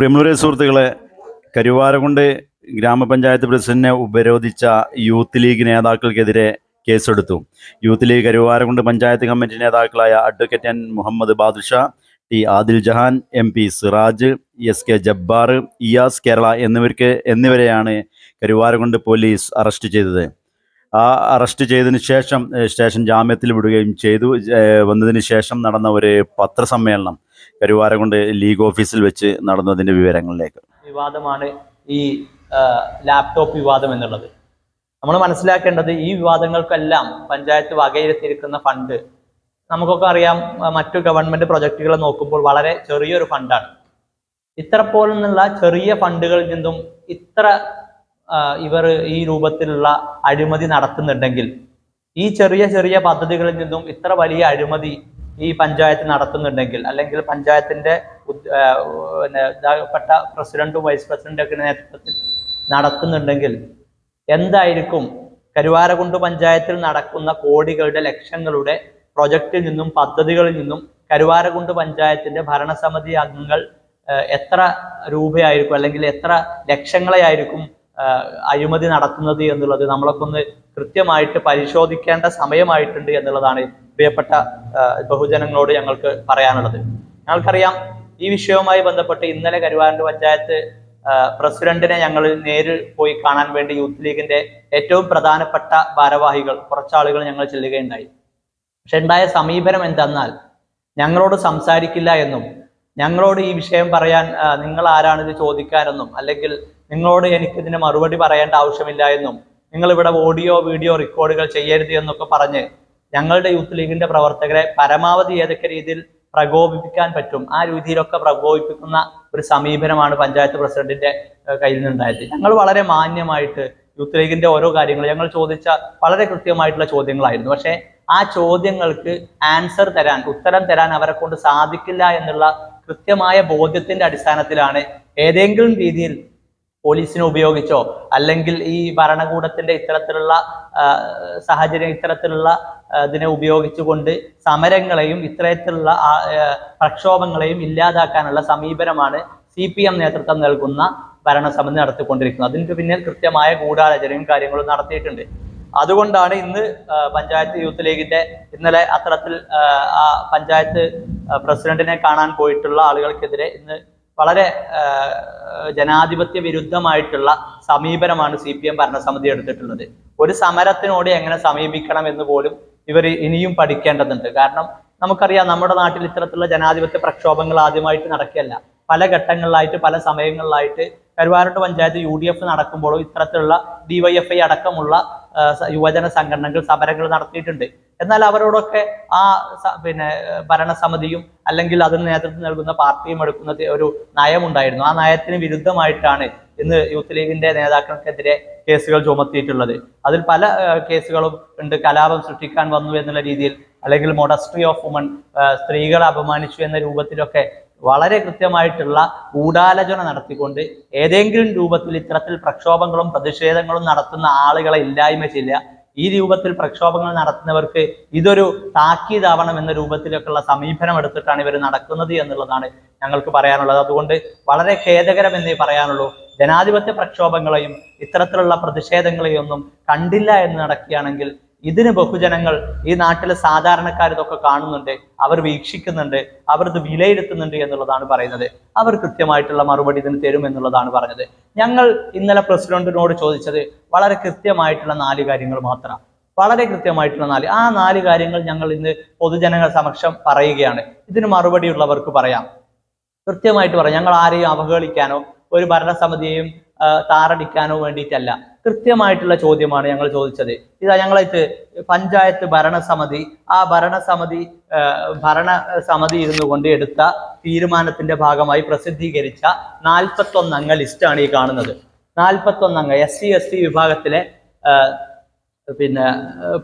പ്രിയമുള്ള സുഹൃത്തുക്കളെ കരുവാരകുണ്ട് ഗ്രാമപഞ്ചായത്ത് പ്രസിഡന്റിനെ ഉപരോധിച്ച യൂത്ത് ലീഗ് നേതാക്കൾക്കെതിരെ കേസെടുത്തു. Youth league Karuvarakund panchayat committee നേതാക്കളായ advocate N Muhammad Badusha T Adil Jahan M P Siraj S K Jabbar Iyas Kerala എന്നിവർക്ക് എന്നിവരെയാണ് കരുവാരകുണ്ട് പോലീസ് അറസ്റ്റ് ചെയ്തത്. ആ അറസ്റ്റ് ചെയ്തതിന് ശേഷം സ്റ്റേഷൻ ജാമ്യത്തിൽ വിടുകയും ചെയ്തു. വന്നതിന് ശേഷം നടന്ന ഒരു പത്രസമ്മേളനം കരുവാരകൊണ്ട് ലീഗ് ഓഫീസിൽ വെച്ച് നടന്നതിന്റെ വിവരങ്ങളിലേക്ക്. വിവാദമാണ് ഈ ലാപ്ടോപ്പ് വിവാദം എന്നുള്ളത്. നമ്മൾ മനസ്സിലാക്കേണ്ടത് ഈ വിവാദങ്ങൾക്കെല്ലാം പഞ്ചായത്ത് വകയിരുത്തിയിരിക്കുന്ന ഫണ്ട് നമുക്കൊക്കെ അറിയാം മറ്റു ഗവൺമെന്റ് പ്രൊജക്ടുകൾ നോക്കുമ്പോൾ വളരെ ചെറിയൊരു ഫണ്ടാണ്. ഇത്ര പോലുള്ള ചെറിയ ഫണ്ടുകളിൽ നിന്നും ഇത്ര ഇവർ ഈ രൂപത്തിലുള്ള അഴിമതി നടത്തുന്നുണ്ടെങ്കിൽ ഈ ചെറിയ ചെറിയ പദ്ധതികളിൽ നിന്നും ഇത്ര വലിയ അഴിമതി ഈ പഞ്ചായത്ത് നടത്തുന്നുണ്ടെങ്കിൽ അല്ലെങ്കിൽ പഞ്ചായത്തിന്റെ ഇതാകപ്പെട്ട പ്രസിഡന്റും വൈസ് പ്രസിഡന്റും ഒക്കെ നേതൃത്വത്തിൽ നടത്തുന്നുണ്ടെങ്കിൽ എന്തായിരിക്കും കരുവാരകുണ്ട് പഞ്ചായത്തിൽ നടക്കുന്ന കോടികളുടെ ലക്ഷങ്ങളുടെ പ്രൊജക്റ്റിൽ നിന്നും പദ്ധതികളിൽ നിന്നും കരുവാരകുണ്ട് പഞ്ചായത്തിന്റെ ഭരണസമിതി അംഗങ്ങൾ എത്ര രൂപയായിരിക്കും അല്ലെങ്കിൽ എത്ര ലക്ഷങ്ങളെയായിരിക്കും ആ, അഴിമതി നടത്തുന്നത് എന്നുള്ളത് നമ്മളൊക്കെ ഒന്ന് കൃത്യമായിട്ട് പരിശോധിക്കേണ്ട സമയമായിട്ടുണ്ട് എന്നുള്ളതാണ് പ്രിയപ്പെട്ട ബഹുജനങ്ങളോട് ഞങ്ങൾക്ക് പറയാനുള്ളത്. ഞങ്ങൾക്കറിയാം ഈ വിഷയവുമായി ബന്ധപ്പെട്ട് ഇന്നലെ കരുവാരണ്ട് പഞ്ചായത്ത് പ്രസിഡന്റിനെ ഞങ്ങൾ നേരിൽ പോയി കാണാൻ വേണ്ടി യൂത്ത് ലീഗിന്റെ ഏറ്റവും പ്രധാനപ്പെട്ട ഭാരവാഹികൾ കുറച്ചാളുകൾ ഞങ്ങൾ ചെല്ലുകയുണ്ടായി. പക്ഷെ ഉണ്ടായ സമീപനം എന്തെന്നാൽ ഞങ്ങളോട് സംസാരിക്കില്ല എന്നും ഞങ്ങളോട് ഈ വിഷയം പറയാൻ നിങ്ങൾ ആരാണിത് ചോദിക്കാനെന്നും അല്ലെങ്കിൽ നിങ്ങളോട് എനിക്ക് ഇതിന് മറുപടി പറയേണ്ട ആവശ്യമില്ല എന്നും നിങ്ങൾ ഇവിടെ ഓഡിയോ വീഡിയോ റെക്കോർഡുകൾ ചെയ്യരുത് എന്നൊക്കെ പറഞ്ഞ് ഞങ്ങളുടെ യൂത്ത് ലീഗിന്റെ പ്രവർത്തകരെ പരമാവധി ഏതൊക്കെ രീതിയിൽ പ്രകോപിപ്പിക്കാൻ പറ്റും ആ രീതിയിലൊക്കെ പ്രകോപിപ്പിക്കുന്ന ഒരു സമീപനമാണ് പഞ്ചായത്ത് പ്രസിഡന്റിന്റെ കയ്യിൽ നിന്നുണ്ടായത് ഞങ്ങൾ വളരെ മാന്യമായിട്ട് യൂത്ത് ലീഗിന്റെ ഓരോ കാര്യങ്ങൾ ഞങ്ങൾ ചോദിച്ച വളരെ കൃത്യമായിട്ടുള്ള ചോദ്യങ്ങളായിരുന്നു. പക്ഷേ ആ ചോദ്യങ്ങൾക്ക് ആൻസർ തരാൻ ഉത്തരം തരാൻ അവരെ കൊണ്ട് സാധിക്കില്ല എന്നുള്ള കൃത്യമായ ബോധ്യത്തിന്റെ അടിസ്ഥാനത്തിലാണ് ഏതെങ്കിലും രീതിയിൽ പോലീസിനെ ഉപയോഗിച്ചോ? അല്ലെങ്കിൽ ഈ ഭരണകൂടത്തിന്റെ ഇത്തരത്തിലുള്ള സാഹചര്യം ഇത്തരത്തിലുള്ള ഇതിനെ ഉപയോഗിച്ചുകൊണ്ട് സമരങ്ങളെയും ഇത്തരത്തിലുള്ള പ്രക്ഷോഭങ്ങളെയും ഇല്ലാതാക്കാനുള്ള സമീപനമാണ് സി പി എം നേതൃത്വം നൽകുന്ന ഭരണസമിതി നടത്തിക്കൊണ്ടിരിക്കുന്നത്. അതിന് പിന്നിൽ കൃത്യമായ ഗൂഢാലോചനയും കാര്യങ്ങളും നടത്തിയിട്ടുണ്ട്. അതുകൊണ്ടാണ് ഇന്ന് പഞ്ചായത്ത് യൂത്ത് ലീഗിന്റെ ഇന്നലെ അത്തരത്തിൽ പഞ്ചായത്ത് പ്രസിഡന്റിനെ കാണാൻ പോയിട്ടുള്ള ആളുകൾക്കെതിരെ ഇന്ന് വളരെ ജനാധിപത്യ വിരുദ്ധമായിട്ടുള്ള സമീപനമാണ് സി പി എം ഭരണസമിതി എടുത്തിട്ടുള്ളത്. ഒരു സമരത്തിനോട് എങ്ങനെ സമീപിക്കണം എന്ന് പോലും ഇവർ ഇനിയും പഠിക്കേണ്ടതുണ്ട്. കാരണം നമുക്കറിയാം നമ്മുടെ നാട്ടിൽ ഇത്തരത്തിലുള്ള ജനാധിപത്യ പ്രക്ഷോഭങ്ങൾ ആദ്യമായിട്ട് നടക്കുകയല്ല. പല ഘട്ടങ്ങളിലായിട്ട് പല സമയങ്ങളിലായിട്ട് കരുവാരട്ട് പഞ്ചായത്ത് യു ഡി എഫ് നടക്കുമ്പോഴും ഇത്തരത്തിലുള്ള ഡിവൈഎഫ്ഐ അടക്കമുള്ള യുവജന സംഘടനകൾ സമരങ്ങൾ നടത്തിയിട്ടുണ്ട്. എന്നാൽ അവരോടൊക്കെ ആ പിന്നെ ഭരണസമിതിയും അല്ലെങ്കിൽ അതിന് നേതൃത്വം നൽകുന്ന പാർട്ടിയും എടുക്കുന്ന ഒരു നയമുണ്ടായിരുന്നു. ആ നയത്തിന് വിരുദ്ധമായിട്ടാണ് ഇന്ന് യൂത്ത് ലീഗിന്റെ നേതാക്കൾക്കെതിരെ കേസുകൾ ചുമത്തിയിട്ടുള്ളത്. അതിൽ പല കേസുകളും ഉണ്ട്. കലാപം സൃഷ്ടിക്കാൻ വന്നു എന്നുള്ള രീതിയിൽ അല്ലെങ്കിൽ മൊഡസ്ട്രി ഓഫ് വുമൺ സ്ത്രീകളെ അപമാനിച്ചു എന്ന രൂപത്തിലൊക്കെ വളരെ കൃത്യമായിട്ടുള്ള ഗൂഢാലോചന നടത്തിക്കൊണ്ട് ഏതെങ്കിലും രൂപത്തിൽ ഇത്തരത്തിൽ പ്രക്ഷോഭങ്ങളും പ്രതിഷേധങ്ങളും നടത്തുന്ന ആളുകളെ ഇല്ലായ്മ ചെയ്യുക ഈ രൂപത്തിൽ പ്രക്ഷോഭങ്ങൾ നടത്തുന്നവർക്ക് ഇതൊരു താക്കീതാവണം എന്ന രൂപത്തിലൊക്കെയുള്ള സമീപനം എടുത്തിട്ടാണ് ഇവർ നടക്കുന്നത് എന്നുള്ളതാണ് ഞങ്ങൾക്ക് പറയാനുള്ളത്. അതുകൊണ്ട് വളരെ ഖേദകരം എന്നേ പറയാനുള്ളൂ. ജനാധിപത്യ പ്രക്ഷോഭങ്ങളെയും ഇത്തരത്തിലുള്ള പ്രതിഷേധങ്ങളെയും ഒന്നും കണ്ടില്ല എന്ന് നടക്കുകയാണെങ്കിൽ ഇതിന് ബഹുജനങ്ങൾ ഈ നാട്ടിലെ സാധാരണക്കാർ ഇതൊക്കെ കാണുന്നുണ്ട് അവർ വീക്ഷിക്കുന്നുണ്ട് അവർ വിലയിരുത്തുന്നുണ്ട് എന്നുള്ളതാണ് പറയുന്നത്. അവർ കൃത്യമായിട്ടുള്ള മറുപടി ഇതിന് തരും എന്നുള്ളതാണ് പറഞ്ഞത്. ഞങ്ങൾ ഇന്നലെ പ്രസിഡന്റിനോട് ചോദിച്ചത് വളരെ കൃത്യമായിട്ടുള്ള നാല് കാര്യങ്ങൾ മാത്രം. വളരെ കൃത്യമായിട്ടുള്ള നാല്. ആ നാല് കാര്യങ്ങൾ ഞങ്ങൾ ഇന്ന് പൊതുജനങ്ങൾ സമക്ഷം പറയുകയാണ്. ഇതിന് മറുപടിയുള്ളവർക്ക് പറയാം. കൃത്യമായിട്ട് പറയാം. ഞങ്ങൾ ആരെയും അവഹേളിക്കാനോ ഒരു ഭരണസമിതിയെയും താറടിക്കാനോ വേണ്ടിയിട്ടല്ല. കൃത്യമായിട്ടുള്ള ചോദ്യമാണ് ഞങ്ങൾ ചോദിച്ചത്. ഇതാ ഞങ്ങളായിട്ട് പഞ്ചായത്ത് ഭരണസമിതി ആ ഭരണസമിതി ഭരണസമിതി ഇരുന്നു കൊണ്ട് എടുത്ത തീരുമാനത്തിന്റെ ഭാഗമായി പ്രസിദ്ധീകരിച്ച നാൽപ്പത്തൊന്ന് അംഗ ലിസ്റ്റാണ് ഈ കാണുന്നത്. നാൽപ്പത്തൊന്ന് അംഗ എസ് സി എസ് ടി വിഭാഗത്തിലെ പിന്നെ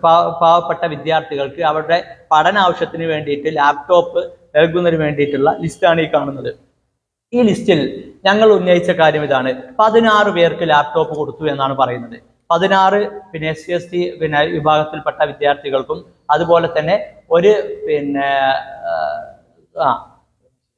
പാവപ്പെട്ട വിദ്യാർത്ഥികൾക്ക് അവരുടെ പഠന ആവശ്യത്തിന് വേണ്ടിയിട്ട് ലാപ്ടോപ്പ് നൽകുന്നതിന് വേണ്ടിയിട്ടുള്ള ലിസ്റ്റാണ് ഈ കാണുന്നത്. ഈ ലിസ്റ്റിൽ ഞങ്ങൾ ഉന്നയിച്ച കാര്യം ഇതാണ്. പതിനാറ് പേർക്ക് ലാപ്ടോപ്പ് കൊടുത്തു എന്നാണ് പറയുന്നത്. പതിനാറ് പിന്നെ എസ് സി എസ് ടി പിന്നെ വിഭാഗത്തിൽപ്പെട്ട വിദ്യാർത്ഥികൾക്കും അതുപോലെ തന്നെ ഒരു പിന്നെ ആ,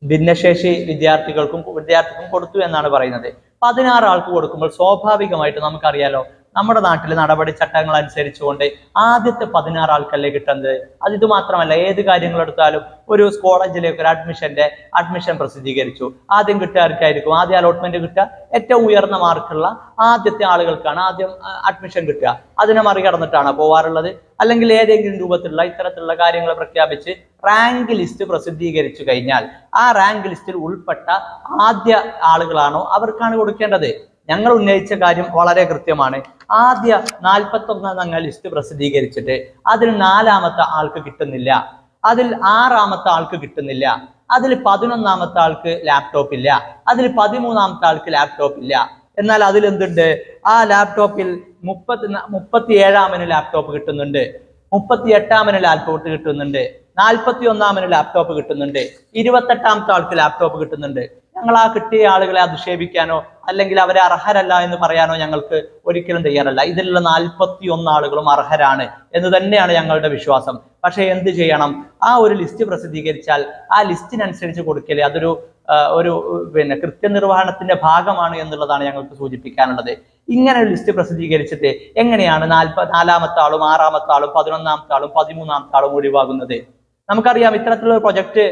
ഭിന്നശേഷി വിദ്യാർത്ഥികൾക്കും വിദ്യാർത്ഥിക്കും കൊടുത്തു എന്നാണ് പറയുന്നത്. പതിനാറ് ആൾക്ക് കൊടുക്കുമ്പോൾ സ്വാഭാവികമായിട്ട് നമുക്കറിയാലോ നമ്മുടെ നാട്ടിൽ നടപടി ചട്ടങ്ങൾ അനുസരിച്ചുകൊണ്ട് ആദ്യത്തെ പതിനാറ് ആൾക്കല്ലേ കിട്ടുന്നത്? അത് ഇത് മാത്രമല്ല ഏത് കാര്യങ്ങൾ എടുത്താലും ഒരു കോളേജിലേക്ക് ഒരു അഡ്മിഷന്റെ അഡ്മിഷൻ പ്രസിദ്ധീകരിച്ചു. ആദ്യം കിട്ടുകാർക്കായിരിക്കും ആദ്യം അലോട്ട്മെന്റ് കിട്ടുക. ഏറ്റവും ഉയർന്ന മാർക്കുള്ള ആദ്യത്തെ ആളുകൾക്കാണ് ആദ്യം അഡ്മിഷൻ കിട്ടുക. അതിനെ മറികടന്നിട്ടാണ് പോവാറുള്ളത്? അല്ലെങ്കിൽ ഏതെങ്കിലും രൂപത്തിലുള്ള ഇത്തരത്തിലുള്ള കാര്യങ്ങൾ പ്രഖ്യാപിച്ച് റാങ്ക് ലിസ്റ്റ് പ്രസിദ്ധീകരിച്ചു കഴിഞ്ഞാൽ ആ റാങ്ക് ലിസ്റ്റിൽ ഉൾപ്പെട്ട ആദ്യ ആളുകളാണോ അവർക്കാണ് കൊടുക്കേണ്ടത്? ഞങ്ങൾ ഉന്നയിച്ച കാര്യം വളരെ കൃത്യമാണ്. ആദ്യ നാൽപ്പത്തി ഒന്നാം ലിസ്റ്റ് പ്രസിദ്ധീകരിച്ചിട്ട് അതിൽ നാലാമത്തെ ആൾക്ക് കിട്ടുന്നില്ല. അതിൽ ആറാമത്തെ ആൾക്ക് കിട്ടുന്നില്ല. അതിൽ പതിനൊന്നാമത്തെ ആൾക്ക് ലാപ്ടോപ്പ് ഇല്ല. അതിൽ പതിമൂന്നാമത്തെ ആൾക്ക് ലാപ്ടോപ്പ് ഇല്ല. എന്നാൽ അതിൽ എന്തുണ്ട്? ആ ലാപ്ടോപ്പിൽ മുപ്പത്തി മുപ്പത്തി ഏഴാമന് ലാപ്ടോപ്പ് കിട്ടുന്നുണ്ട്. മുപ്പത്തി എട്ടാമന് ലാപ്ടോപ്പ് കിട്ടുന്നുണ്ട്. നാൽപ്പത്തി ഒന്നാമന് ലാപ്ടോപ്പ് കിട്ടുന്നുണ്ട്. ഇരുപത്തെട്ടാമത്തെ ആൾക്ക് ലാപ്ടോപ്പ് കിട്ടുന്നുണ്ട്. ഞങ്ങൾ ആ കിട്ടിയ ആളുകളെ അധിക്ഷേപിക്കാനോ അല്ലെങ്കിൽ അവരെ അർഹരല്ല എന്ന് പറയാനോ ഞങ്ങൾക്ക് ഒരിക്കലും തയ്യാറല്ല. ഇതിലുള്ള നാൽപ്പത്തി ഒന്ന് ആളുകളും അർഹരാണ് എന്ന് തന്നെയാണ് ഞങ്ങളുടെ വിശ്വാസം. പക്ഷേ എന്ത് ചെയ്യണം? ആ ഒരു ലിസ്റ്റ് പ്രസിദ്ധീകരിച്ചാൽ ആ ലിസ്റ്റിനനുസരിച്ച് കൊടുക്കലേ അതൊരു ഒരു പിന്നെ കൃത്യനിർവഹണത്തിന്റെ ഭാഗമാണ് എന്നുള്ളതാണ് ഞങ്ങൾക്ക് സൂചിപ്പിക്കാനുള്ളത്. ഇങ്ങനെ ഒരു ലിസ്റ്റ് പ്രസിദ്ധീകരിച്ചിട്ട് എങ്ങനെയാണ് നാൽപ്പ നാലാമത്തെ ആളും ആറാമത്തെ ആളും പതിനൊന്നാമത്തെ ആളും പതിമൂന്നാമത്തെ ആളും ഒഴിവാകുന്നത്? നമുക്കറിയാം ഇത്തരത്തിലുള്ള പ്രൊജക്ട്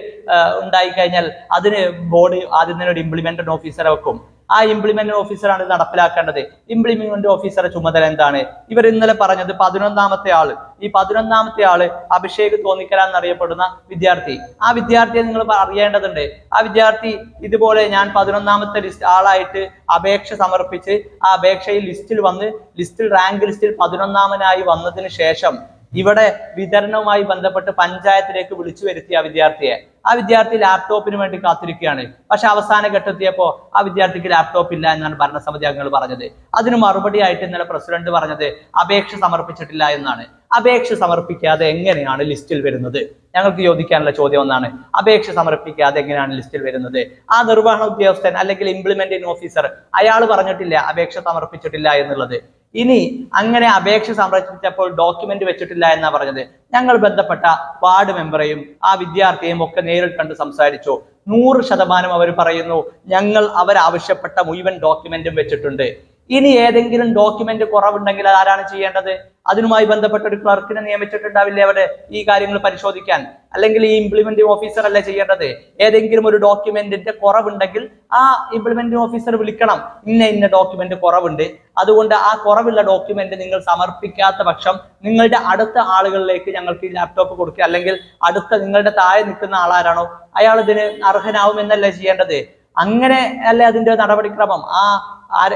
ഉണ്ടായി കഴിഞ്ഞാൽ അതിന് ബോർഡ് ആദ്യം തന്നെ ഒരു ഇംപ്ലിമെന്റഡ് ഓഫീസറെ വെക്കും. ആ ഇംപ്ലിമെന്റ് ഓഫീസറാണ് നടപ്പിലാക്കേണ്ടത്. ഇംപ്ലിമെന്റ് ഓഫീസറുടെ ചുമതല എന്താണ്? ഇവർ ഇന്നലെ പറഞ്ഞത് പതിനൊന്നാമത്തെ ആൾ. ഈ പതിനൊന്നാമത്തെ ആൾ അഭിഷേക് തോന്നിക്കല എന്നറിയപ്പെടുന്ന വിദ്യാർത്ഥി. ആ വിദ്യാർത്ഥിയെ നിങ്ങൾ അറിയേണ്ടതുണ്ട്. ആ വിദ്യാർത്ഥി ഇതുപോലെ ഞാൻ പതിനൊന്നാമത്തെ ലിസ്റ്റ് ആളായിട്ട് അപേക്ഷ സമർപ്പിച്ച് ആ അപേക്ഷയിൽ ലിസ്റ്റിൽ വന്ന് ലിസ്റ്റിൽ റാങ്ക് ലിസ്റ്റിൽ പതിനൊന്നാമനായി വന്നതിന് ശേഷം ഇവിടെ വിതരണവുമായി ബന്ധപ്പെട്ട് പഞ്ചായത്തിലേക്ക് വിളിച്ചു വരുത്തിയ ആ വിദ്യാർത്ഥിയെ. ആ വിദ്യാർത്ഥി ലാപ്ടോപ്പിന് വേണ്ടി കാത്തിരിക്കുകയാണ്. പക്ഷെ അവസാന ഘട്ടത്തിയപ്പോ ആ വിദ്യാർത്ഥിക്ക് ലാപ്ടോപ്പ് ഇല്ല എന്നാണ് ഭരണസമിതി അംഗങ്ങൾ പറഞ്ഞത്. അതിന് മറുപടിയായിട്ട് ഇന്നലെ പ്രസിഡന്റ് പറഞ്ഞത് അപേക്ഷ സമർപ്പിച്ചിട്ടില്ല എന്നാണ്. അപേക്ഷ സമർപ്പിക്കാതെ എങ്ങനെയാണ് ലിസ്റ്റിൽ വരുന്നത്? ഞങ്ങൾക്ക് ചോദിക്കാനുള്ള ചോദ്യം ഒന്നാണ്. അപേക്ഷ സമർപ്പിക്കാതെ എങ്ങനെയാണ് ലിസ്റ്റിൽ വരുന്നത്? ആ നിർവഹണ ഉദ്യോഗസ്ഥൻ അല്ലെങ്കിൽ ഇംപ്ലിമെന്റിംഗ് ഓഫീസർ അയാൾ പറഞ്ഞിട്ടില്ല അപേക്ഷ സമർപ്പിച്ചിട്ടില്ല എന്നുള്ളത്. ഇനി അങ്ങനെ അപേക്ഷ സമർപ്പിച്ചപ്പോൾ ഡോക്യുമെന്റ് വെച്ചിട്ടില്ല എന്നാ പറഞ്ഞത്. ഞങ്ങൾ ബന്ധപ്പെട്ട വാർഡ് മെമ്പറെയും ആ വിദ്യാർത്ഥിയെയും ഒക്കെ നേരിൽ കണ്ട് സംസാരിച്ചു. നൂറ് ശതമാനം അവർ പറയുന്നു ഞങ്ങൾ അവരാവശ്യപ്പെട്ട മുഴുവൻ ഡോക്യുമെന്റും വെച്ചിട്ടുണ്ട്. ഇനി ഏതെങ്കിലും ഡോക്യുമെന്റ് കുറവുണ്ടെങ്കിൽ അത് ആരാണ് ചെയ്യേണ്ടത്? അതിനുമായി ബന്ധപ്പെട്ട ഒരു ക്ലർക്കിനെ നിയമിച്ചിട്ടുണ്ടാവില്ലേ അവിടെ ഈ കാര്യങ്ങൾ പരിശോധിക്കാൻ? അല്ലെങ്കിൽ ഈ ഇംപ്ലിമെന്റിംഗ് ഓഫീസർ അല്ലേ ചെയ്യേണ്ടത്? ഏതെങ്കിലും ഒരു ഡോക്യുമെന്റിന്റെ കുറവുണ്ടെങ്കിൽ ആ ഇംപ്ലിമെന്റിംഗ് ഓഫീസർ വിളിക്കണം. ഇന്ന ഇന്ന ഡോക്യുമെന്റ് കുറവുണ്ട്. അതുകൊണ്ട് ആ കുറവുള്ള ഡോക്യുമെന്റ് നിങ്ങൾ സമർപ്പിക്കാത്ത പക്ഷം നിങ്ങളുടെ അടുത്ത ആളുകളിലേക്ക് ഞങ്ങൾക്ക് ഈ ലാപ്ടോപ്പ് കൊടുക്കുക. അല്ലെങ്കിൽ അടുത്ത നിങ്ങളുടെ താഴെ നിൽക്കുന്ന ആളാരാണോ? അയാൾ ഇതിന് അർഹനാവുമെന്നല്ലേ ചെയ്യേണ്ടത്? അങ്ങനെ അല്ലേ അതിന്റെ നടപടിക്രമം? ആ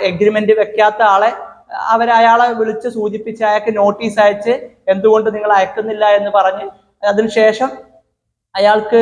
എഗ്രിമെന്റ് വെക്കാത്ത ആളെ അവർ അയാളെ വിളിച്ച് സൂചിപ്പിച്ച് അയാൾക്ക് നോട്ടീസ് അയച്ച് എന്തുകൊണ്ട് നിങ്ങൾ അയക്കുന്നില്ല എന്ന് പറഞ്ഞ് അതിനുശേഷം അയാൾക്ക്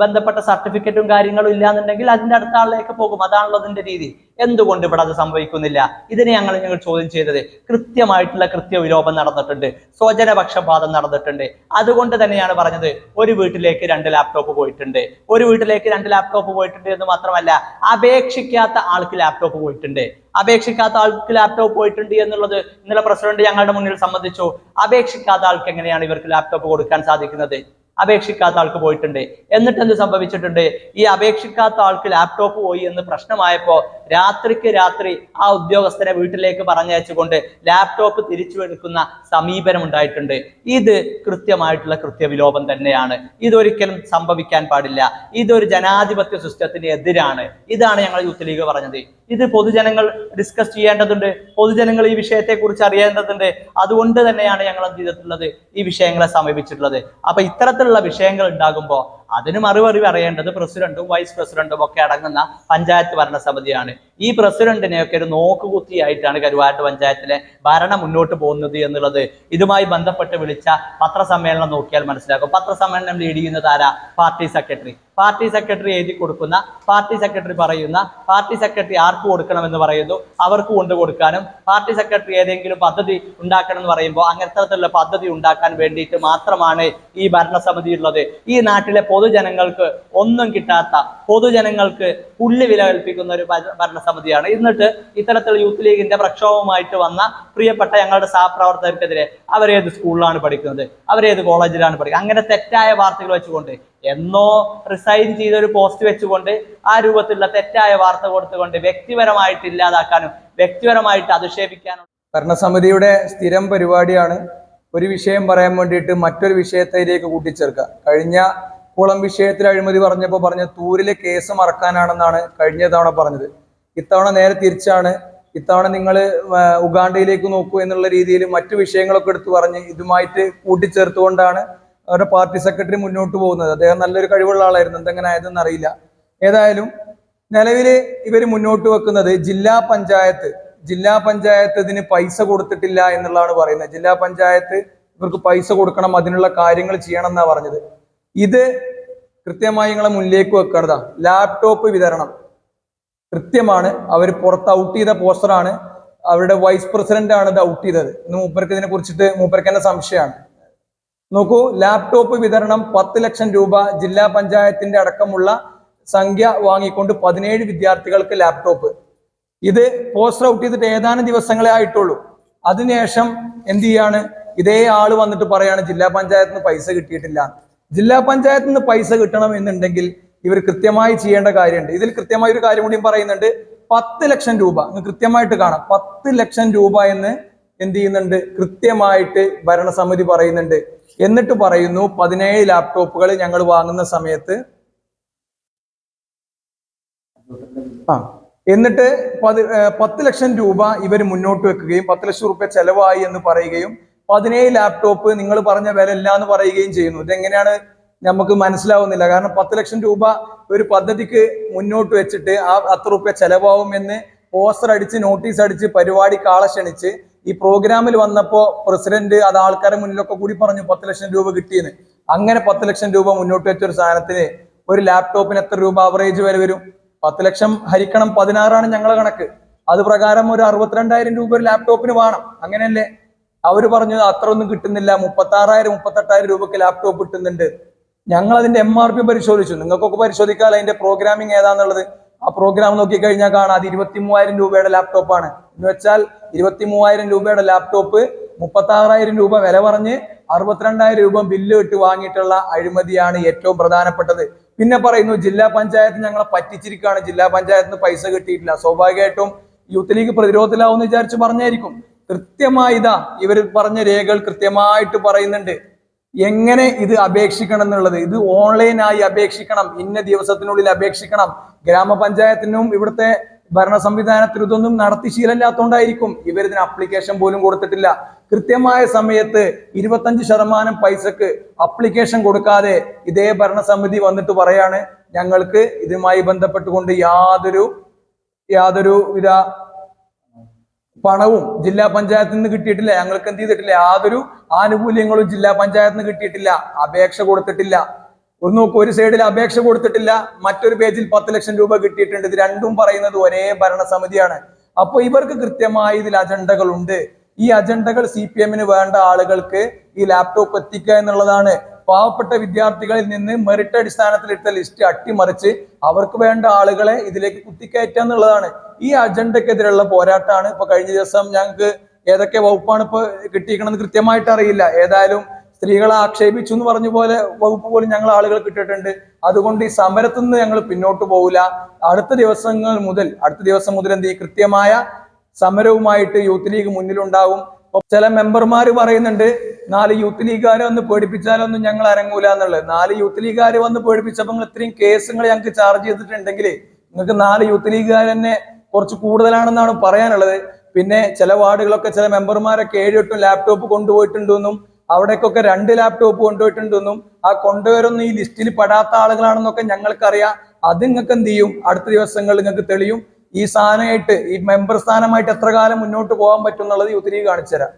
ബന്ധപ്പെട്ട സർട്ടിഫിക്കറ്റും കാര്യങ്ങളും ഇല്ലാന്നുണ്ടെങ്കിൽ അതിന്റെ അടുത്ത ആളിലേക്ക് പോകും. അതാണല്ലോ അതിന്റെ രീതി. എന്തുകൊണ്ട് ഇവിടെ അത് സംഭവിക്കുന്നില്ല? ഇതിനെ ഞങ്ങൾ ഞങ്ങൾ ചോദ്യം ചെയ്തത് കൃത്യമായിട്ടുള്ള കൃത്യ വിലോപം നടന്നിട്ടുണ്ട്. സ്വജനപക്ഷപാതം നടന്നിട്ടുണ്ട്. അതുകൊണ്ട് തന്നെയാണ് പറഞ്ഞത് ഒരു വീട്ടിലേക്ക് രണ്ട് ലാപ്ടോപ്പ് പോയിട്ടുണ്ട്. ഒരു വീട്ടിലേക്ക് രണ്ട് ലാപ്ടോപ്പ് പോയിട്ടുണ്ട് എന്ന് മാത്രമല്ല അപേക്ഷിക്കാത്ത ആൾക്ക് ലാപ്ടോപ്പ് പോയിട്ടുണ്ട്. അപേക്ഷിക്കാത്ത ആൾക്ക് ലാപ്ടോപ്പ് പോയിട്ടുണ്ട് എന്നുള്ളത് ഇന്നലെ പ്രസിഡന്റ് ഞങ്ങളുടെ മുന്നിൽ സംബന്ധിച്ചു അപേക്ഷിക്കാത്ത ആൾക്ക് എങ്ങനെയാണ് ഇവർക്ക് ലാപ്ടോപ്പ് കൊടുക്കാൻ സാധിക്കുന്നത്? അപേക്ഷിക്കാത്ത ആൾക്ക് പോയിട്ടുണ്ട്. എന്നിട്ട് എന്ത് സംഭവിച്ചിട്ടുണ്ട്? ഈ അപേക്ഷിക്കാത്ത ആൾക്ക് ലാപ്ടോപ്പ് പോയി എന്ന് പ്രശ്നമായപ്പോ രാത്രിക്ക് രാത്രി ആ ഉദ്യോഗസ്ഥരെ വീട്ടിലേക്ക് പറഞ്ഞയച്ചുകൊണ്ട് ലാപ്ടോപ്പ് തിരിച്ചു എടുക്കുന്ന സമീപനം ഉണ്ടായിട്ടുണ്ട്. ഇത് കൃത്യമായിട്ടുള്ള കൃത്യവിലോപം തന്നെയാണ്. ഇതൊരിക്കലും സംഭവിക്കാൻ പാടില്ല. ഇതൊരു ജനാധിപത്യ സിസ്റ്റത്തിന് എതിരാണ്. ഇതാണ് ഞങ്ങൾ യൂത്ത് ലീഗ് പറഞ്ഞത്. ഇത് പൊതുജനങ്ങൾ ഡിസ്കസ് ചെയ്യേണ്ടതുണ്ട്. പൊതുജനങ്ങൾ ഈ വിഷയത്തെ കുറിച്ച് അറിയേണ്ടതുണ്ട്. അതുകൊണ്ട് തന്നെയാണ് ഞങ്ങൾ എന്ത് ചെയ്തിട്ടുള്ളത്? ഈ വിഷയങ്ങളെ സമീപിച്ചിട്ടുള്ളത്. അപ്പൊ ഇത്തരത്തിലുള്ള വിഷയങ്ങൾ ഉണ്ടാകുമ്പോൾ അതിന് മറുപടി പറയേണ്ടത് പ്രസിഡന്റും വൈസ് പ്രസിഡന്റും ഒക്കെ അടങ്ങുന്ന പഞ്ചായത്ത് ഭരണസമിതിയാണ്. ഈ പ്രസിഡന്റിനെയൊക്കെ ഒരു നോക്കുകുത്തിയായിട്ടാണ് കരുവാരട്ട് പഞ്ചായത്തിലെ ഭരണം മുന്നോട്ട് പോകുന്നത് എന്നുള്ളത് ഇതുമായി ബന്ധപ്പെട്ട് വിളിച്ച പത്രസമ്മേളനം നോക്കിയാൽ മനസ്സിലാക്കും പത്രസമ്മേളനം ലീഡ് ചെയ്യുന്നത് ആരാ? Party secretary. പാർട്ടി സെക്രട്ടറി എഴുതി കൊടുക്കുന്ന പാർട്ടി സെക്രട്ടറി പറയുന്ന പാർട്ടി സെക്രട്ടറി ആർക്ക് കൊടുക്കണമെന്ന് പറയുന്നു അവർക്ക് കൊണ്ടു കൊടുക്കാനും പാർട്ടി സെക്രട്ടറി ഏതെങ്കിലും പദ്ധതി ഉണ്ടാക്കണം എന്ന് പറയുമ്പോൾ അങ്ങനത്തെ പദ്ധതി ഉണ്ടാക്കാൻ വേണ്ടിയിട്ട് മാത്രമാണ് ഈ ഭരണസമിതി ഉള്ളത്. ഈ നാട്ടിലെ പൊതുജനങ്ങൾക്ക് ഒന്നും കിട്ടാത്ത പൊതുജനങ്ങൾക്ക് പുല്ല് വില കൽപ്പിക്കുന്ന ഒരു ഭരണസമിതിയാണ്. എന്നിട്ട് ഇത്തരത്തിൽ യൂത്ത് ലീഗിന്റെ പ്രക്ഷോഭമായിട്ട് വന്ന പ്രിയപ്പെട്ട ഞങ്ങളുടെ സഹപ്രവർത്തകർക്കെതിരെ അവരേത് സ്കൂളിലാണ് പഠിക്കുന്നത് അവരേത് കോളേജിലാണ് പഠിക്കുന്നത് അങ്ങനെ തെറ്റായ വാർത്തകൾ വെച്ചുകൊണ്ട് എന്നോ റിസൈൻ ചെയ്ത ഒരു പോസ്റ്റ് വെച്ചുകൊണ്ട് ആ രൂപത്തിലുള്ള തെറ്റായ വാർത്ത കൊടുത്തുകൊണ്ട് വ്യക്തിപരമായിട്ട് ഇല്ലാതാക്കാനും വ്യക്തിപരമായിട്ട് അധിക്ഷേപിക്കാനും. ഭരണസമിതിയുടെ സ്ഥിരം പരിപാടിയാണ് ഒരു വിഷയം പറയാൻ വേണ്ടിയിട്ട് മറ്റൊരു വിഷയത്തിലേക്ക് കൂട്ടിച്ചേർക്കുക. കഴിഞ്ഞ കുളം വിഷയത്തിൽ അഴിമതി പറഞ്ഞപ്പോൾ പറഞ്ഞ തൂരിലെ കേസ് മറക്കാനാണെന്നാണ് കഴിഞ്ഞ തവണ പറഞ്ഞത്. ഇത്തവണ നേരെ തിരിച്ചാണ്. ഇത്തവണ നിങ്ങൾ ഉഗാണ്ടയിലേക്ക് നോക്കൂ എന്നുള്ള രീതിയിൽ മറ്റു വിഷയങ്ങളൊക്കെ എടുത്തു പറഞ്ഞ് ഇതുമായിട്ട് കൂട്ടിച്ചേർത്തുകൊണ്ടാണ് അവരുടെ പാർട്ടി സെക്രട്ടറി മുന്നോട്ട് പോകുന്നത്. അദ്ദേഹം നല്ലൊരു കഴിവുള്ള ആളായിരുന്നു. എന്തെങ്ങനെ ആയതെന്ന് അറിയില്ല. ഏതായാലും നിലവിൽ ഇവർ മുന്നോട്ട് വെക്കുന്നത് ജില്ലാ പഞ്ചായത്ത്. ജില്ലാ പഞ്ചായത്ത് ഇതിന് പൈസ കൊടുത്തിട്ടില്ല എന്നുള്ളതാണ് പറയുന്നത്. ജില്ലാ പഞ്ചായത്ത് ഇവർക്ക് പൈസ കൊടുക്കണം അതിനുള്ള കാര്യങ്ങൾ ചെയ്യണം എന്നാ പറഞ്ഞത്. ഇത് കൃത്യമായി നിങ്ങളെ മുന്നിലേക്ക് വെക്കണതാ. ലാപ്ടോപ്പ് വിതരണം. കൃത്യമാണ്. അവർ പുറത്ത് ഔട്ട് ചെയ്ത പോസ്റ്ററാണ്. അവരുടെ വൈസ് പ്രസിഡന്റ് ആണ് ഇത് ഔട്ട് ചെയ്തത്. ഇന്ന് മൂപ്പർക്ക് ഇതിനെ കുറിച്ചിട്ട് മൂപ്പർക്ക് തന്നെ സംശയമാണ്. നോക്കൂ ലാപ്ടോപ്പ് വിതരണം പത്ത് ലക്ഷം രൂപ ജില്ലാ പഞ്ചായത്തിന്റെ അടക്കമുള്ള സംഖ്യ വാങ്ങിക്കൊണ്ട് പതിനേഴ് വിദ്യാർത്ഥികൾക്ക് ലാപ്ടോപ്പ് ഇത് പോസ്റ്റർ ഔട്ട് ചെയ്തിട്ട് ഏതാനും ദിവസങ്ങളെ ആയിട്ടുള്ളൂ. അതിനുശേഷം എന്ത് ചെയ്യാണ്? ഇതേ ആൾ വന്നിട്ട് പറയാണ് ജില്ലാ പഞ്ചായത്തിൽ നിന്ന് പൈസ കിട്ടിയിട്ടില്ല. ജില്ലാ പഞ്ചായത്തിൽ നിന്ന് പൈസ കിട്ടണം എന്നുണ്ടെങ്കിൽ ഇവർ കൃത്യമായി ചെയ്യേണ്ട കാര്യമുണ്ട്. ഇതിൽ കൃത്യമായ ഒരു കാര്യം കൂടിയും പറയുന്നുണ്ട്. പത്ത് ലക്ഷം രൂപ കൃത്യമായിട്ട് കാണാം. പത്ത് ലക്ഷം രൂപ എന്ന് എന്ത് ചെയ്യുന്നുണ്ട്? കൃത്യമായിട്ട് ഭരണസമിതി പറയുന്നുണ്ട്. എന്നിട്ട് പറയുന്നു പതിനേഴ് ലാപ്ടോപ്പുകൾ ഞങ്ങൾ വാങ്ങുന്ന സമയത്ത് ആ എന്നിട്ട് പതി പത്ത് ലക്ഷം രൂപ ഇവർ മുന്നോട്ട് വെക്കുകയും പത്ത് ലക്ഷം രൂപ ചെലവായി എന്ന് പറയുകയും പതിനേഴ് ലാപ്ടോപ്പ് നിങ്ങൾ പറഞ്ഞ വില ഇല്ല എന്ന് പറയുകയും ചെയ്യുന്നു. ഇതെങ്ങനെയാണ് നമുക്ക് മനസ്സിലാവുന്നില്ല. കാരണം പത്ത് ലക്ഷം രൂപ ഒരു പദ്ധതിക്ക് മുന്നോട്ട് വെച്ചിട്ട് ആ അത്ര രൂപ ചെലവാകും എന്ന് പോസ്റ്റർ അടിച്ച് നോട്ടീസ് അടിച്ച് പരിപാടി ആളെ ക്ഷണിച്ച് ഈ പ്രോഗ്രാമിൽ വന്നപ്പോ പ്രസിഡന്റ് അത് ആൾക്കാരെ മുന്നിലൊക്കെ കൂടി പറഞ്ഞു പത്ത് ലക്ഷം രൂപ കിട്ടിയെന്ന്. അങ്ങനെ പത്ത് ലക്ഷം രൂപ മുന്നോട്ട് വെച്ച ഒരു സാധനത്തിന് ഒരു ലാപ്ടോപ്പിന് എത്ര രൂപ അവറേജ് വരെ വരും? പത്ത് ലക്ഷം ഹരിക്കണം പതിനാറാണ് ഞങ്ങളെ കണക്ക്. അത് പ്രകാരം ഒരു അറുപത്തിരണ്ടായിരം രൂപ ഒരു ലാപ്ടോപ്പിന് വേണം. അങ്ങനെയല്ലേ? അവർ പറഞ്ഞു അത്ര ഒന്നും കിട്ടുന്നില്ല. മുപ്പത്തി ആറായിരം മുപ്പത്തെട്ടായിരം രൂപക്ക് ലാപ്ടോപ്പ് കിട്ടുന്നുണ്ട്. ഞങ്ങൾ അതിന്റെ എം ആർ പി പരിശോധിച്ചു. നിങ്ങൾക്കൊക്കെ പരിശോധിക്കാൻ അതിന്റെ പ്രോഗ്രാമിംഗ് ഏതാന്നുള്ളത്? ആ പ്രോഗ്രാം നോക്കിക്കഴിഞ്ഞാൽ കാണാം. അത് ഇരുപത്തി മൂവായിരം രൂപയുടെ ആണ്. എന്ന് വെച്ചാൽ ഇരുപത്തി മൂവായിരം രൂപയുടെ ലാപ്ടോപ്പ് മുപ്പത്തി ആറായിരം രൂപ വില പറഞ്ഞ് അറുപത്തിരണ്ടായിരം രൂപ ബില്ല് ഇട്ട് വാങ്ങിയിട്ടുള്ള അഴിമതിയാണ് ഏറ്റവും പ്രധാനപ്പെട്ടത്. പിന്നെ പറയുന്നു ജില്ലാ പഞ്ചായത്ത് ഞങ്ങളെ പറ്റിച്ചിരിക്കുകയാണ്. ജില്ലാ പഞ്ചായത്തിന് പൈസ കിട്ടിയിട്ടില്ല. സ്വാഭാവികമായിട്ടും യൂത്ത് ലീഗ് പ്രതിരോധത്തിലാവും എന്ന് വിചാരിച്ച് പറഞ്ഞായിരിക്കും. കൃത്യമായി ഇതാ ഇവർ പറഞ്ഞ രേഖകൾ കൃത്യമായിട്ട് പറയുന്നുണ്ട്. എങ്ങനെ ഇത് അപേക്ഷിക്കണം എന്നുള്ളത്? ഇത് ഓൺലൈനായി അപേക്ഷിക്കണം. ഇന്ന ദിവസത്തിനുള്ളിൽ അപേക്ഷിക്കണം. ഗ്രാമപഞ്ചായത്തിനും ഇവിടുത്തെ ഭരണ സംവിധാനത്തിൽ ഇതൊന്നും നടത്തി ശീലമില്ലാത്തതുകൊണ്ടായിരിക്കും ഇവരിതിന് അപ്ലിക്കേഷൻ പോലും കൊടുത്തിട്ടില്ല. കൃത്യമായ സമയത്ത് ഇരുപത്തഞ്ച് ശതമാനം പൈസക്ക് അപ്ലിക്കേഷൻ കൊടുക്കാതെ ഇതേ ഭരണസമിതി വന്നിട്ട് പറയാണ് ഞങ്ങൾക്ക് ഇതുമായി ബന്ധപ്പെട്ടുകൊണ്ട് യാതൊരു യാതൊരു വിധ പണവും ജില്ലാ പഞ്ചായത്തിൽ നിന്ന് കിട്ടിയിട്ടില്ല. ഞങ്ങൾക്ക് എന്ത് ചെയ്തിട്ടില്ല? യാതൊരു ആനുകൂല്യങ്ങളും ജില്ലാ പഞ്ചായത്തിൽ നിന്ന് കിട്ടിയിട്ടില്ല. അപേക്ഷ കൊടുത്തിട്ടില്ല. ഒരു നോക്ക് ഒരു സൈഡിൽ അപേക്ഷ കൊടുത്തിട്ടില്ല. മറ്റൊരു പേജിൽ പത്ത് ലക്ഷം രൂപ കിട്ടിയിട്ടുണ്ട്. ഇത് രണ്ടും പറയുന്നത് ഒരേ ഭരണസമിതിയാണ്. അപ്പോൾ ഇവർക്ക് കൃത്യമായി ഇതിൽ അജണ്ടകളുണ്ട്. ഈ അജണ്ടകൾ സി പി എമ്മിന് വേണ്ട ആളുകൾക്ക് ഈ ലാപ്ടോപ്പ് എത്തിക്കുക എന്നുള്ളതാണ് പാവപ്പെട്ട വിദ്യാർത്ഥികളിൽ നിന്ന് മെറിറ്റ് അടിസ്ഥാനത്തിൽ എടുത്ത ലിസ്റ്റ് അട്ടിമറിച്ച് അവർക്ക് വേണ്ട ആളുകളെ ഇതിലേക്ക് കുത്തിക്കയറ്റുക എന്നുള്ളതാണ്. ഈ അജണ്ടക്കെതിരെയുള്ള പോരാട്ടമാണ്. ഇപ്പൊ കഴിഞ്ഞ ദിവസം ഞങ്ങൾക്ക് ഏതൊക്കെ വകുപ്പാണ് ഇപ്പൊ കിട്ടിയിരിക്കണമെന്ന് കൃത്യമായിട്ട് അറിയില്ല. ഏതായാലും സ്ത്രീകളെ ആക്ഷേപിച്ചു എന്ന് പറഞ്ഞ പോലെ വകുപ്പ് പോലും ഞങ്ങൾ ആളുകൾ കിട്ടിയിട്ടുണ്ട്. അതുകൊണ്ട് ഈ സമരത്തിൽ നിന്ന് ഞങ്ങൾ പിന്നോട്ട് പോകില്ല അടുത്ത ദിവസങ്ങൾ മുതൽ അടുത്ത ദിവസം മുതൽ എന്ത് കൃത്യമായ സമരവുമായിട്ട് യൂത്ത് ലീഗ് മുന്നിലുണ്ടാവും. ചില മെമ്പർമാർ പറയുന്നുണ്ട് നാല് യൂത്ത് ലീഗുകാരെ വന്ന് പേടിപ്പിച്ചാലൊന്നും ഞങ്ങൾ അരങ്ങൂല എന്നുള്ളത്. നാല് യൂത്ത് ലീഗുകാർ വന്ന് പേടിപ്പിച്ചപ്പോൾ നിങ്ങൾ ഇത്രയും കേസുകൾ ഞങ്ങൾക്ക് ചാർജ് ചെയ്തിട്ടുണ്ടെങ്കിൽ നിങ്ങൾക്ക് നാല് യൂത്ത് ലീഗുകാർ തന്നെ കുറച്ച് കൂടുതലാണെന്നാണ് പറയാനുള്ളത്. പിന്നെ ചില വാർഡുകളൊക്കെ ചില മെമ്പർമാരൊക്കെ ഏഴ് എട്ടും ലാപ്ടോപ്പ് കൊണ്ടുപോയിട്ടുണ്ടെന്നും അവിടേക്കൊക്കെ രണ്ട് ലാപ്ടോപ്പ് കൊണ്ടുപോയിട്ടുണ്ടെന്നും ആ കൊണ്ടുവരുന്ന ഈ ലിസ്റ്റിൽ പെടാത്ത ആളുകളാണെന്നൊക്കെ ഞങ്ങൾക്കറിയാം. അത് നിങ്ങൾക്ക് എന്ത് ചെയ്യും? അടുത്ത ദിവസങ്ങളിൽ നിങ്ങൾക്ക് തെളിയും. ഈ സ്ഥാനമായിട്ട് ഈ മെമ്പർ സ്ഥാനമായിട്ട് എത്ര കാലം മുന്നോട്ട് പോകാൻ പറ്റും എന്നുള്ളത് യൂത്ത് ലീഗ് കാണിച്ചു തരാം